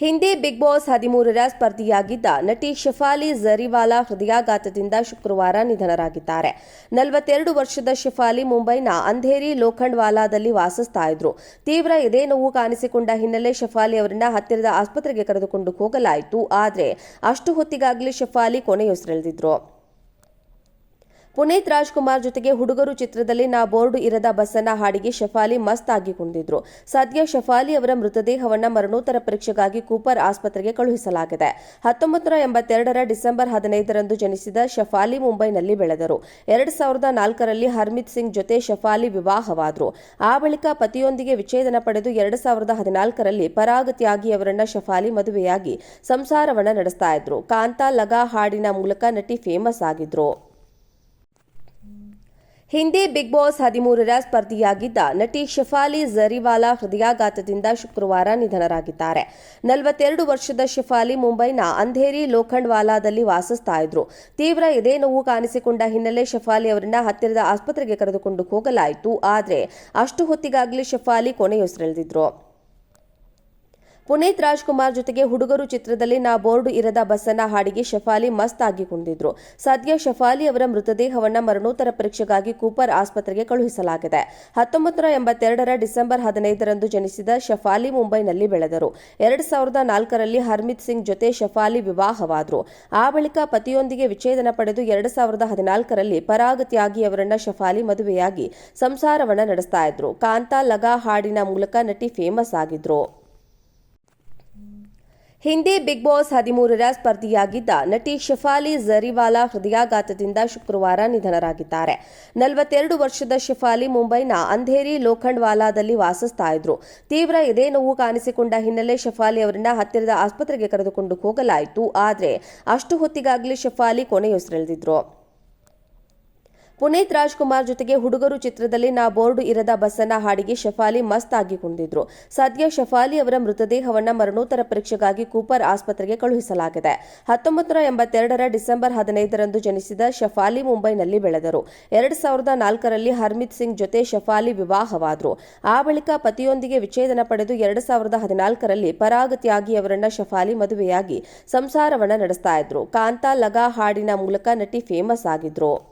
Hindi big boss ಹದಿಮೂರರ ಸ್ಪರ್ಧಿಯಾಗಿದ್ದ ನಟಿ ಶಫಾಲಿ ಜರಿವಾಲಾ ಹೃದಯಾಘಾತದಿಂದ ಶುಕ್ರವಾರ ನಿಧನರಾಗಿದ್ದಾರೆ. ನಲವತ್ತೆರಡು ವರ್ಷದ ಶಫಾಲಿ ಮುಂಬೈನ ಅಂಧೇರಿ ಲೋಖಂಡ್ವಾಲಾದಲ್ಲಿ ವಾಸಿಸ್ತಾ ಇದ್ರು. ತೀವ್ರ ಎದೆ ನೋವು ಕಾಣಿಸಿಕೊಂಡ ಹಿನ್ನೆಲೆ ಶಫಾಲಿ ಅವರನ್ನ ಹತ್ತಿರದ ಆಸ್ಪತ್ರೆಗೆ ಕರೆದುಕೊಂಡು ಹೋಗಲಾಯಿತು. ಆದರೆ ಅಷ್ಟು ಹೊತ್ತಿಗಾಗಲೇ ಶಫಾಲಿ ಕೊನೆಯುಸಿರೆಳೆದಿದ್ರು. ಪುನೀತ್ ರಾಜ್ಕುಮಾರ್ ಜೊತೆಗೆ ಹುಡುಗರು ಚಿತ್ರದಲ್ಲಿ ನಾ ಬೋರ್ಡ್ ಇರದ ಬಸ್ಸನ್ನ ಹಾಡಿಗೆ ಶಫಾಲಿ ಮಸ್ತ್ ಆಗಿ ಕುಣಿದಿದ್ರು ಸದ್ಯ ಶಫಾಲಿ ಅವರ ಮೃತದೇಹವನ್ನ ಮರಣೋತ್ತರ ಪರೀಕ್ಷೆಗಾಗಿ ಕೂಪರ್ ಆಸ್ಪತ್ರೆಗೆ ಕಳುಹಿಸಲಾಗಿದೆ. ಹತ್ತೊಂಬತ್ತು ಎಂಬತ್ತೆರಡರ ಡಿಸೆಂಬರ್ ಹದಿನೈದರಂದು ಜನಿಸಿದ ಶಫಾಲಿ ಮುಂಬೈನಲ್ಲಿ ಬೆಳೆದರು. ಎರಡ್ ಸಾವಿರದ ನಾಲ್ಕರಲ್ಲಿ ಹರ್ಮಿತ್ ಸಿಂಗ್ ಜೊತೆ ಶಫಾಲಿ ವಿವಾಹವಾದರು. ಆ ಬಳಿಕ ಪತಿಯೊಂದಿಗೆ ವಿಚ್ಛೇದನ ಪಡೆದು ಎರಡ್ ಸಾವಿರದ ಹದಿನಾಲ್ಕರಲ್ಲಿ ಪರಾಗ್ ತ್ಯಾಗಿ ಅವರನ್ನ ಶಫಾಲಿ ಮದುವೆಯಾಗಿ ಸಂಸಾರವನ್ನ ನಡೆಸ್ತಾ ಇದ್ರು. ಕಾಂತಾ ಲಗಾ ಹಾಡಿನ ಮೂಲಕ ನಟಿ ಫೇಮಸ್ ಆಗಿದ್ರು. ಹಿಂದಿ ಬಿಗ್ ಬಾಸ್ ಹದಿಮೂರರ ಸ್ಪರ್ಧಿಯಾಗಿದ್ದ ನಟಿ ಶಫಾಲಿ ಜರಿವಾಲಾ ಹೃದಯಾಘಾತದಿಂದ ಶುಕ್ರವಾರ ನಿಧನರಾಗಿದ್ದಾರೆ. ನಲವತ್ತೆರಡು ವರ್ಷದ ಶಫಾಲಿ ಮುಂಬೈನ ಅಂಧೇರಿ ಲೋಖಂಡ್ವಾಲಾದಲ್ಲಿ ವಾಸಿಸ್ತಾ ಇದ್ರು ತೀವ್ರ ಎದೆ ನೋವು ಕಾಣಿಸಿಕೊಂಡ ಹಿನ್ನೆಲೆ ಶಫಾಲಿ ಅವರನ್ನ ಹತ್ತಿರದ ಆಸ್ಪತ್ರೆಗೆ ಕರೆದುಕೊಂಡು ಹೋಗಲಾಯಿತು. ಆದರೆ ಅಷ್ಟು ಹೊತ್ತಿಗಾಗಲೇ ಶಫಾಲಿ ಕೊನೆಯುಸಿರೆಳೆದಿದ್ರು. ಪುನೀತ್ ರಾಜ್ಕುಮಾರ್ ಜೊತೆಗೆ ಹುಡುಗರು ಚಿತ್ರದಲ್ಲಿ ನಾ ಬೋರ್ಡ್ ಇರದ ಬಸ್ಸನ್ನ ಹಾಡಿಗೆ ಶಫಾಲಿ ಮಸ್ತ್ ಆಗಿ ಕುಂದಿದ್ರು ಸದ್ಯ ಶಫಾಲಿ ಅವರ ಮೃತದೇಹವನ್ನ ಮರಣೋತ್ತರ ಪರೀಕ್ಷೆಗಾಗಿ ಕೂಪರ್ ಆಸ್ಪತ್ರೆಗೆ ಕಳುಹಿಸಲಾಗಿದೆ. ಹತ್ತೊಂಬತ್ತು ಎಂಬತ್ತೆರಡರ ಡಿಸೆಂಬರ್ ಹದಿನೈದರಂದು ಜನಿಸಿದ ಶಫಾಲಿ ಮುಂಬೈನಲ್ಲಿ ಬೆಳೆದರು. ಎರಡ್ ಸಾವಿರದ ನಾಲ್ಕರಲ್ಲಿ ಹರ್ಮಿತ್ ಸಿಂಗ್ ಜೊತೆ ಶಫಾಲಿ ವಿವಾಹವಾದರು. ಆ ಬಳಿಕ ಪತಿಯೊಂದಿಗೆ ವಿಚ್ಛೇದನ ಪಡೆದು ಎರಡ್ ಸಾವಿರದ ಹದಿನಾಲ್ಕರಲ್ಲಿ ಪರಾಗ್ ತ್ಯಾಗಿ ಅವರನ್ನ ಶಫಾಲಿ ಮದುವೆಯಾಗಿ ಸಂಸಾರವನ್ನ ನಡೆಸ್ತಾ ಇದ್ರು. ಕಾಂತಾ ಲಗಾ ಹಾಡಿನ ಮೂಲಕ ನಟಿ ಫೇಮಸ್ ಆಗಿದ್ರು. ಹಿಂದಿ ಬಿಗ್ ಬಾಸ್ ಹದಿಮೂರರ ಸ್ಪರ್ಧಿಯಾಗಿದ್ದ ನಟಿ ಶಫಾಲಿ ಜರಿವಾಲಾ ಹೃದಯಾಘಾತದಿಂದ ಶುಕ್ರವಾರ ನಿಧನರಾಗಿದ್ದಾರೆ. ನಲವತ್ತೆರಡು ವರ್ಷದ ಶಫಾಲಿ ಮುಂಬೈನ ಅಂಧೇರಿ ಲೋಖಂಡ್ವಾಲಾದಲ್ಲಿ ವಾಸಿಸ್ತಾ ಇದ್ರು ತೀವ್ರ ಎದೆ ನೋವು ಕಾಣಿಸಿಕೊಂಡ ಹಿನ್ನೆಲೆ ಶಫಾಲಿ ಅವರನ್ನ ಹತ್ತಿರದ ಆಸ್ಪತ್ರೆಗೆ ಕರೆದುಕೊಂಡು ಹೋಗಲಾಯಿತು. ಆದರೆ ಅಷ್ಟು ಹೊತ್ತಿಗಾಗಲೇ ಶಫಾಲಿ ಕೊನೆಯುಸಿರೆಳೆದಿದ್ರು. ಪುನೀತ್ ರಾಜ್ಕುಮಾರ್ ಜೊತೆಗೆ ಹುಡುಗರು ಚಿತ್ರದಲ್ಲಿ ನಾ ಬೋರ್ಡ್ ಇರದ ಬಸ್ಸನ್ನ ಹಾಡಿಗೆ ಶಫಾಲಿ ಮಸ್ತ್ ಆಗಿ ಕುಣಿದಿದ್ರು ಸದ್ಯ ಶಫಾಲಿ ಅವರ ಮೃತದೇಹವನ್ನ ಮರಣೋತ್ತರ ಪರೀಕ್ಷೆಗಾಗಿ ಕೂಪರ್ ಆಸ್ಪತ್ರೆಗೆ ಕಳುಹಿಸಲಾಗಿದೆ. ಹತ್ತೊಂಬತ್ತು ಎಂಬತ್ತೆರಡರ ಡಿಸೆಂಬರ್ ಹದಿನೈದರಂದು ಜನಿಸಿದ ಶಫಾಲಿ ಮುಂಬೈನಲ್ಲಿ ಬೆಳೆದರು. ಎರಡ್ ಸಾವಿರದ ನಾಲ್ಕರಲ್ಲಿ ಹರ್ಮಿತ್ ಸಿಂಗ್ ಜೊತೆ ಶಫಾಲಿ ವಿವಾಹವಾದರು. ಆ ಬಳಿಕ ಪತಿಯೊಂದಿಗೆ ವಿಚ್ಛೇದನ ಪಡೆದು ಎರಡ್ ಸಾವಿರದ ಹದಿನಾಲ್ಕರಲ್ಲಿ ಪರಾಗ್ ತ್ಯಾಗಿ ಅವರನ್ನ ಶಫಾಲಿ ಮದುವೆಯಾಗಿ ಸಂಸಾರವನ್ನ ನಡೆಸ್ತಾ ಇದ್ರು. ಕಾಂತಾ ಲಗಾ ಹಾಡಿನ ಮೂಲಕ ನಟಿ ಫೇಮಸ್ ಆಗಿದ್ರು.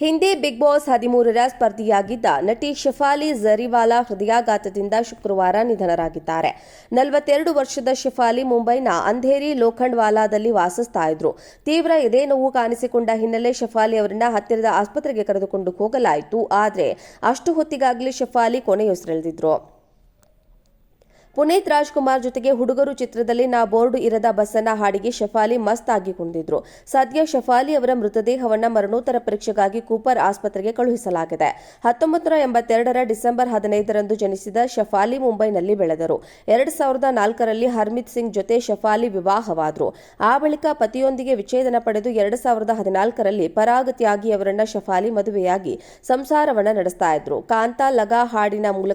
ಹಿಂದಿ ಬಿಗ್ ಬಾಸ್ ಹದಿಮೂರರ ಸ್ಪರ್ಧಿಯಾಗಿದ್ದ ನಟಿ ಶಫಾಲಿ ಜರಿವಾಲಾ ಹೃದಯಾಘಾತದಿಂದ ಶುಕ್ರವಾರ ನಿಧನರಾಗಿದ್ದಾರೆ. ನಲವತ್ತೆರಡು ವರ್ಷದ ಶಫಾಲಿ ಮುಂಬೈನ ಅಂಧೇರಿ ಲೋಖಂಡ್ವಾಲಾದಲ್ಲಿ ವಾಸಿಸ್ತಾ ಇದ್ರು ತೀವ್ರ ಎದೆ ನೋವು ಕಾಣಿಸಿಕೊಂಡ ಹಿನ್ನೆಲೆ ಶಫಾಲಿ ಅವರನ್ನ ಹತ್ತಿರದ ಆಸ್ಪತ್ರೆಗೆ ಕರೆದುಕೊಂಡು ಹೋಗಲಾಯಿತು. ಆದರೆ ಅಷ್ಟು ಹೊತ್ತಿಗಾಗಲೇ ಶಫಾಲಿ ಕೊನೆಯುಸಿರೆಳೆದಿದ್ರು. ಪುನೀತ್ ರಾಜ್ಕುಮಾರ್ ಜೊತೆಗೆ ಹುಡುಗರು ಚಿತ್ರದಲ್ಲಿ ನಾ ಬೋರ್ಡ್ ಇರದ ಬಸ್ಸನ್ನ ಹಾಡಿಗೆ ಶಫಾಲಿ ಮಸ್ತ್ ಆಗಿ ಕುಣಿದಿದ್ರು ಸದ್ಯ ಶಫಾಲಿ ಅವರ ಮೃತದೇಹವನ್ನ ಮರಣೋತ್ತರ ಪರೀಕ್ಷೆಗಾಗಿ ಕೂಪರ್ ಆಸ್ಪತ್ರೆಗೆ ಕಳುಹಿಸಲಾಗಿದೆ. ಹತ್ತೊಂಬತ್ತು ಎಂಬತ್ತೆರಡರ ಡಿಸೆಂಬರ್ ಹದಿನೈದರಂದು ಜನಿಸಿದ ಶಫಾಲಿ ಮುಂಬೈನಲ್ಲಿ ಬೆಳೆದರು. ಎರಡ್ ಸಾವಿರದ ನಾಲ್ಕರಲ್ಲಿ ಹರ್ಮಿತ್ ಸಿಂಗ್ ಜೊತೆ ಶಫಾಲಿ ವಿವಾಹವಾದರು. ಆ ಬಳಿಕ ಪತಿಯೊಂದಿಗೆ ವಿಚ್ಛೇದನ ಪಡೆದು ಎರಡ್ ಸಾವಿರದ ಹದಿನಾಲ್ಕರಲ್ಲಿ ಪರಾಗ್ ತ್ಯಾಗಿ ಅವರನ್ನ ಶಫಾಲಿ ಮದುವೆಯಾಗಿ ಸಂಸಾರವನ್ನ ನಡೆಸ್ತಾ ಇದ್ರು. ಕಾಂತಾ ಲಗಾ ಹಾಡಿನ ಮೂಲಕ